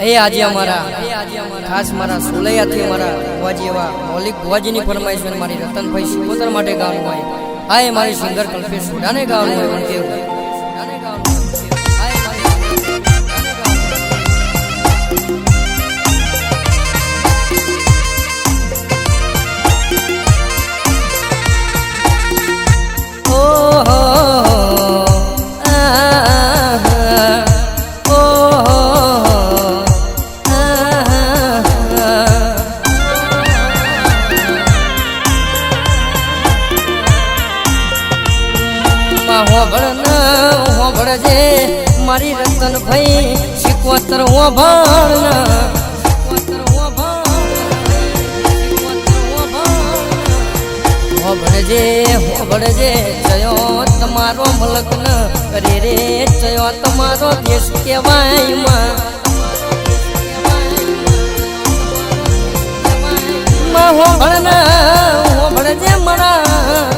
એ આજે અમારા ખાસ મારા સોલૈયાથી અમારા ભુવાજી એવા મૌલિક ભુવાજીની ફરમાઈશ મારી રતનભાઈ સિકોતર માટે ગાવાનું હોય. હા એ મારી સિંગર કલ્પેશ સુડાને ગાવાનું હોય હોભળજે મારી રતન ભાઈ શીખવતર હોભળ હોભળજે હોભળજે, ચયો તમારો મલક કરે રે, ચયો તમારો દેશ કેવાયમાં. હોભળજે મરા. અરે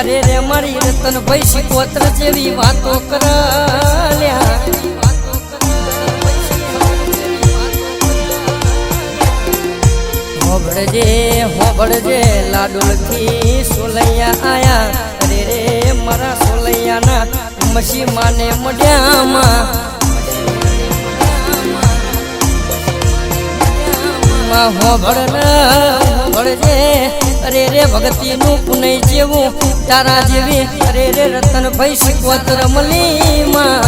અરે રે મારી રતન ભાઈ, શિકોત્ર જેવી વાતો કરાલ્યા હોબળજે હોબળજે લાડુલથી સોલૈયા આયા. અરે રે મારા સોલૈયાના મસી માને મડ્યામાં માં હોભળજે અરે રે ભગતી નું પુનય જેવું તારા જેવી. અરે રે રતન ભાઈ શીખવત રમલીમાં.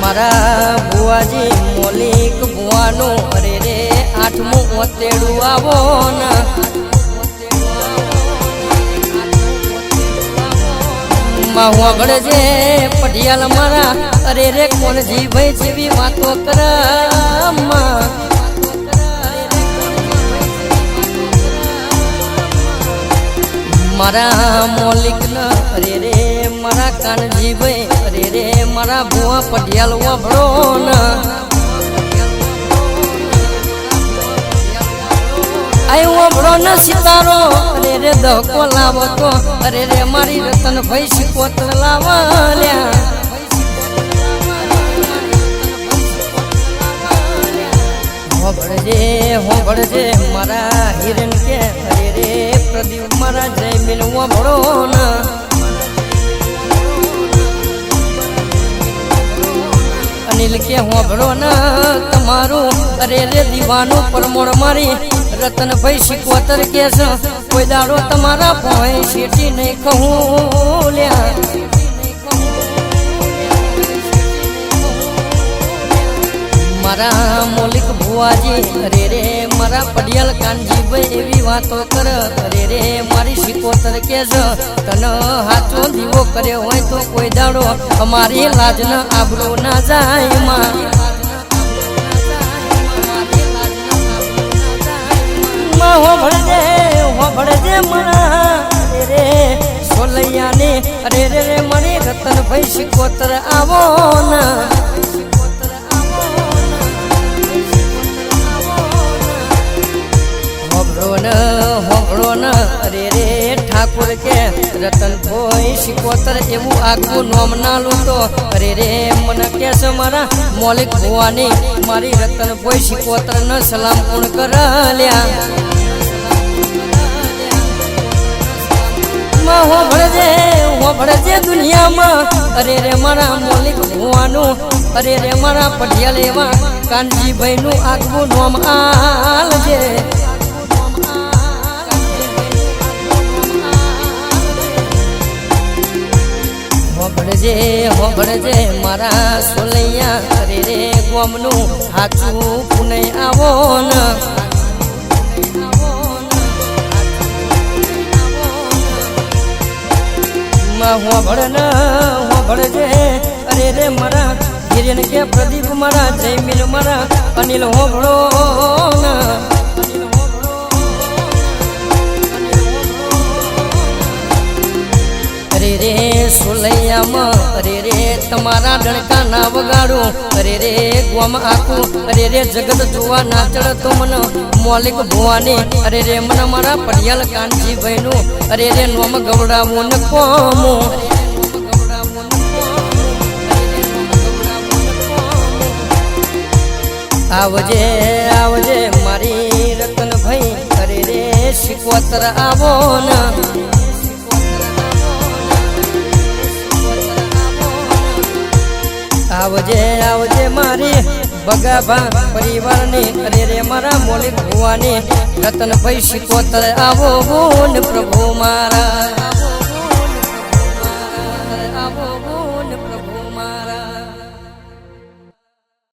મારા ભુવાજી મોલિક ભુવાનું. અરે રે આઠમું ઓતેડું આવો ના. માં છે. પટિયાલ મારા, અરે રે કોણ ભાઈ જેવી વાતો કરમાં મારા મોલિક ના અરે રે મારા કાનજી ભાઈ અરે રે મારા ભુવા પટિયાલ વાભળો ના. આયો વાભળો ન સિતારો. અરે રે દહકો લાવો તો અરે રે, મારી રતન ભાઈ શીખોતર લાવલ્યા. હોભળજે હોભળજે મારા હિરણ કે. અરે રે, પ્રદીપ મારા હું ભળો ના અનિલ કે, હોભળો ના તમારું. અરે રે, દીવાનું પરમોડ મારી. રતનભાઈ શીખવતર કે છે કોઈ દાડો તમારા ભોય શેઠી નહીં કહું લ્યા. મારા મોલિક ભુવાજી રે રે મારા પડિયાલ કાનજીભાઈ એવી વાતો કર રે રે મારી શીખોતર કે છે તને હાચો દીવો કર્યો હોય તો કોઈ દાડો અમારી લાજ ન આબરો ના જાય માં. માં હોભળજે હોભળજે મણા રે, સોલૈયાને, અરે રે રે, મારી રતનભાઈ શિકોતર આવો ના. હોભળો ન હોભળો ન, અરે રે, ઠાકોર કે રતન ભોઈ શિકોતર એવું આગવું નોમ ના લૂંટો. અરે રે, મને કે છે મારા મૌલિક ભુવાની, મારી રતન ભોઈ શિકોતર ન સલામ પૂર્ણ કર લ્યા માં હોભળજે હોભળજે દુનિયામાં. અરે રે મારા મોલિક ભુવાનું, અરે રે મારા પટિયા લેવા. કાનજીભાઈ નું આગવું નોમ આલજે. હોભળજે હોભળજે મારા સોલૈયા. અરે રે ગોમનું હાચું પુને આવો ન. મારા હિરેન કે પ્રદીપ મારા જયમીન મારા અનિલ હોભળો અરે રે સોલૈયામાં અરે રે, તમારા ડણકા ના વગાડું. અરે રે, ગોમ આખું. અરે રે, જગત જોવા ના ચડતો મન. મોલિક ભુવાની. અરે રે, મન મારા પડિયાલ કાનજી ભાઈનું અરે રે, નોમ ગવડાવું ને કોમું. આવજે આવજે મારી રતન ભાઈ અરે રે, શીખવતર આવો ને. આવજે આવજે મારી બગાભા પરિવારની. અરે રે મારા મોલિક ભુવાની રતન ભાઈ શીખવતર આવો ને પ્રભુ મારા.